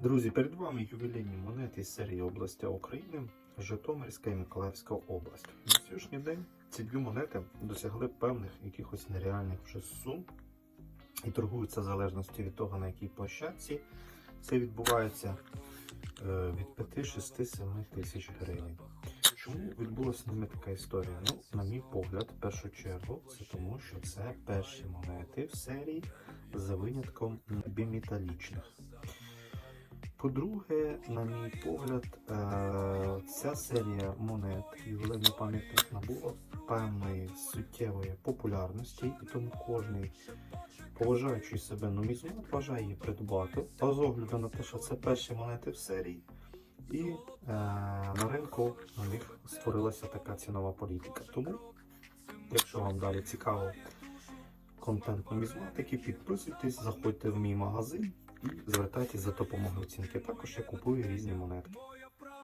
Друзі, перед вами ювілейні монети з серії областя України, Житомирська і Миколаївська область. На сьогоднішній день ці дві монети досягли певних якихось нереальних вже сум і торгуються в залежності від того, на якій площадці це відбувається е, від 5, 6, 7 тисяч гривень. Чому відбулася з ними така історія? Ну, на мій погляд, в першу чергу, це тому, що це перші монети в серії за винятком біметалічних. По-друге, на мій погляд, е, ця серія монет ювілейний пам'ятник набула певної суттєвої популярності, і тому кожний поважаючий себе нумізмат бажає її придбати, а з огляду на те, що це перші монети в серії, і е, на ринку у них створилася така цінова політика. Тому, якщо вам далі цікаво контент нумізматики, підписуйтесь, заходьте в мій магазин звертайтесь за допомогою оцінки. Також я купую різні монетки.